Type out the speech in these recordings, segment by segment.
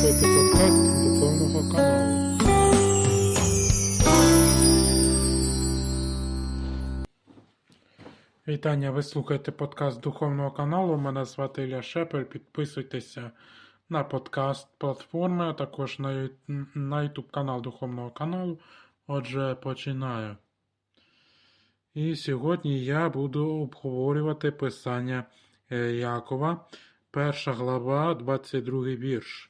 слухаєте подкаст духовного каналу. Вітання, ви слухаєте подкаст духовного каналу. Мене звати Ілля Шепель. Підписуйтеся на подкаст платформи, а також на, на YouTube канал духовного каналу. Отже, починаю. І сьогодні я буду обговорювати писання е, Якова, перша глава, 22 вірш.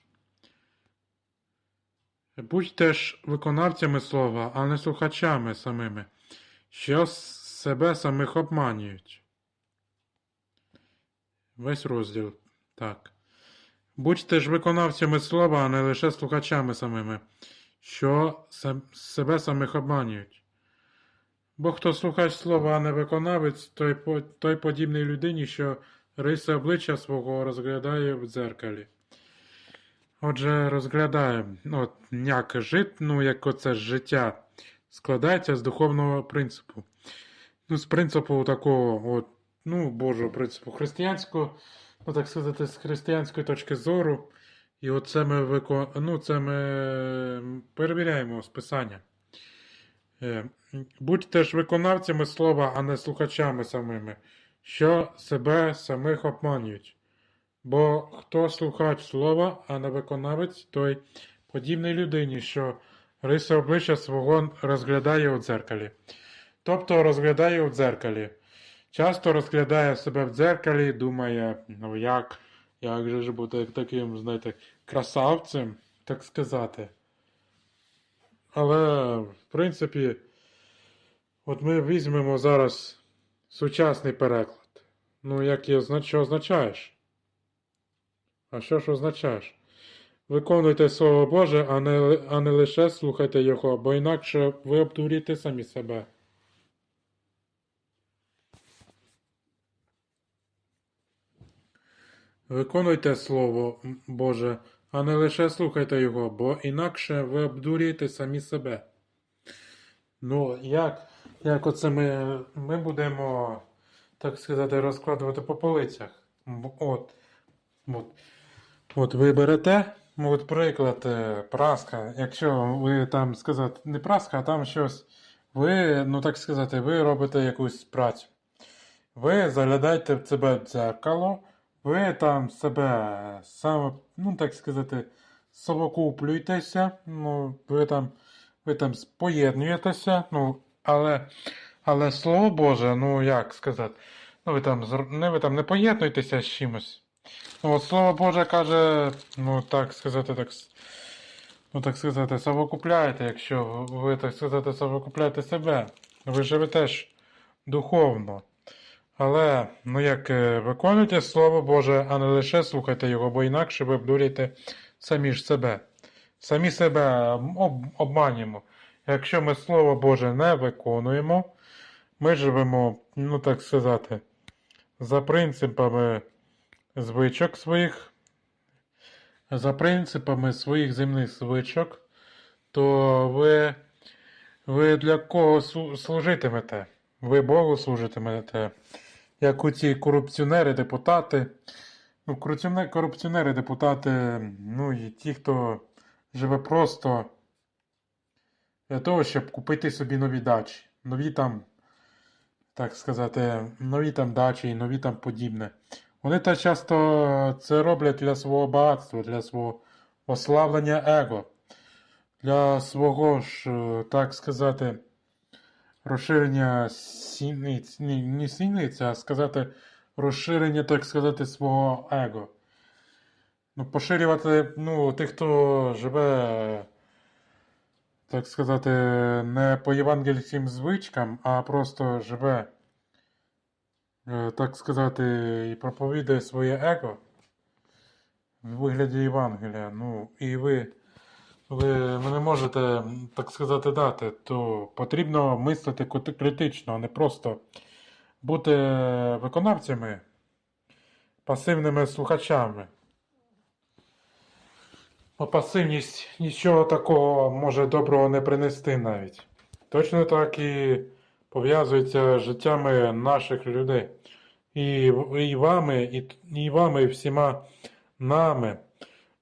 Будьте ж виконавцями слова, а не слухачами самими, що себе самих обманюють. Весь розділ. Так. Будьте ж виконавцями слова, а не лише слухачами самими, що се- себе самих обманюють. Бо хто слухач слова, а не виконавець, той, той подібний людині, що риси обличчя свого розглядає в дзеркалі. Отже, розглядаємо, ну, от, як жит, ну, як оце життя складається з духовного принципу. Ну, з принципу такого, от, ну, Божого принципу християнського, ну, так сказати, з християнської точки зору. І оце ми викон... ну, це ми перевіряємо з писання. Е, Будьте ж виконавцями слова, а не слухачами самими, що себе самих обманюють. Бо хто слухач слова, а не виконавець, той подібний людині, що риси обличчя свого розглядає у дзеркалі. Тобто розглядає у дзеркалі. Часто розглядає себе в дзеркалі думає, ну як, як же ж бути таким, знаєте, красавцем, так сказати. Але, в принципі, от ми візьмемо зараз сучасний переклад. Ну, як і що означаєш? А що ж означаєш? Виконуйте Слово Боже, а не, а не лише слухайте Його, бо інакше ви обдуріте самі себе. Виконуйте Слово Боже, а не лише слухайте Його, бо інакше ви обдурюєте самі себе. Ну, як, як оце ми, ми будемо, так сказати, розкладувати по полицях? От, от, от ви берете, ну, от приклад, е, праска. Якщо ви там сказати, не праска, а там щось, ви, ну так сказати, ви робите якусь працю. Ви заглядаєте в себе в дзеркало, ви там себе саме, ну так сказати, совокуплюєтеся, ну, ви там, ви там поєднуєтеся, ну, але, але слово Боже, ну як сказати, ну ви там не ви там не поєднуєтеся з чимось. От слово Боже каже, ну так сказати, так, ну так сказати, совокупляєте, якщо ви так сказати, совокупляєте себе, ви живете ж духовно. Але, ну як е, виконуйте Слово Боже, а не лише слухайте його, бо інакше ви обдурюєте самі ж себе. Самі себе обманюємо. Якщо ми Слово Боже не виконуємо, ми живемо, ну так сказати, за принципами звичок своїх, за принципами своїх земних звичок, то ви, ви для кого служитимете? Ви Богу служитимете як у ці корупціонери, депутати. Ну, корупціонери, депутати, ну і ті, хто живе просто для того, щоб купити собі нові дачі. Нові там, так сказати, нові там дачі і нові там подібне. Вони та часто це роблять для свого багатства, для свого ославлення его, для свого ж, е, так сказати, розширення сіниць, ні, не сіниць, а сказати, розширення, так сказати, свого его. Ну, поширювати, ну, тих, хто живе, так сказати, не по євангельським звичкам, а просто живе, так сказати, і проповідує своє его в вигляді Євангелія. Ну, і ви ви, ви не можете, так сказати, дати, то потрібно мислити критично, а не просто бути виконавцями, пасивними слухачами. Бо пасивність нічого такого може доброго не принести навіть. Точно так і пов'язується з життями наших людей. І, і вами, і, і вами, і всіма нами.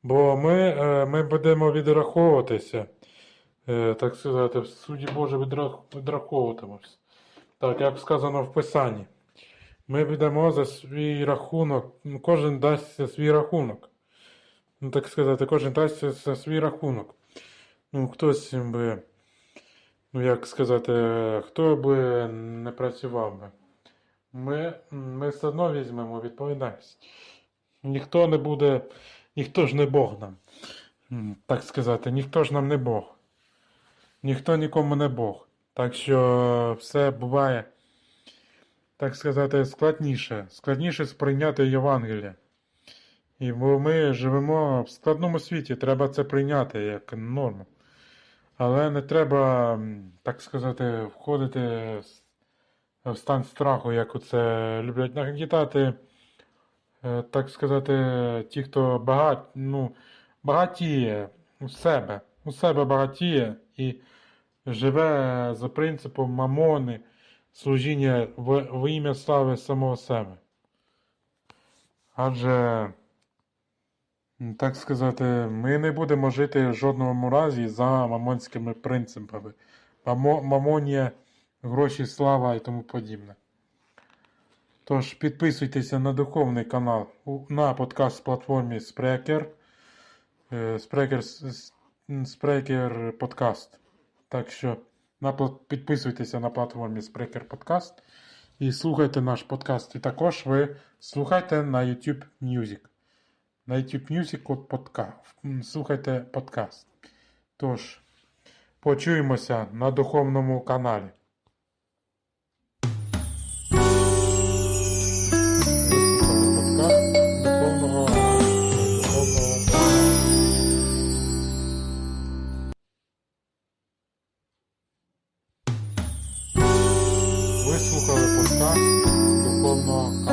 Бо ми, е, ми будемо відраховуватися. Е, Так сказати, в суді Боже відрах- відраховуватимемось. Так, як сказано в Писанні. Ми віддамо за свій рахунок, кожен дасть за свій рахунок. Ну, так сказати, кожен дасть за свій рахунок. Ну, хтось би, ну як сказати, хто би не працював би. Ми, ми все одно візьмемо відповідальність. Ніхто не буде, ніхто ж не Бог нам. Так сказати, ніхто ж нам не Бог. Ніхто нікому не Бог. Так що все буває, так сказати, складніше. Складніше сприйняти Євангеліє. І бо ми живемо в складному світі, треба це прийняти як норму. Але не треба, так сказати, входити в стан страху, як оце люблять нагнітати, е, так сказати, ті, хто багат, ну, багатіє у себе, у себе багатіє і живе за принципом мамони, служіння в, в ім'я слави самого себе. Адже, так сказати, ми не будемо жити в жодному разі за мамонськими принципами. Мамо, мамонія, гроші, слава і тому подібне. Тож підписуйтеся на духовний канал на подкаст платформі Spreaker. е, Spreaker, Spreaker Podcast. Так що на, підписуйтеся на платформі Spreaker Podcast і слухайте наш подкаст. І також ви слухайте на YouTube Music. На YouTube Music от подка... слухайте подкаст. Тож, почуємося на духовному каналі. Ви слухали подкаст духовного каналу.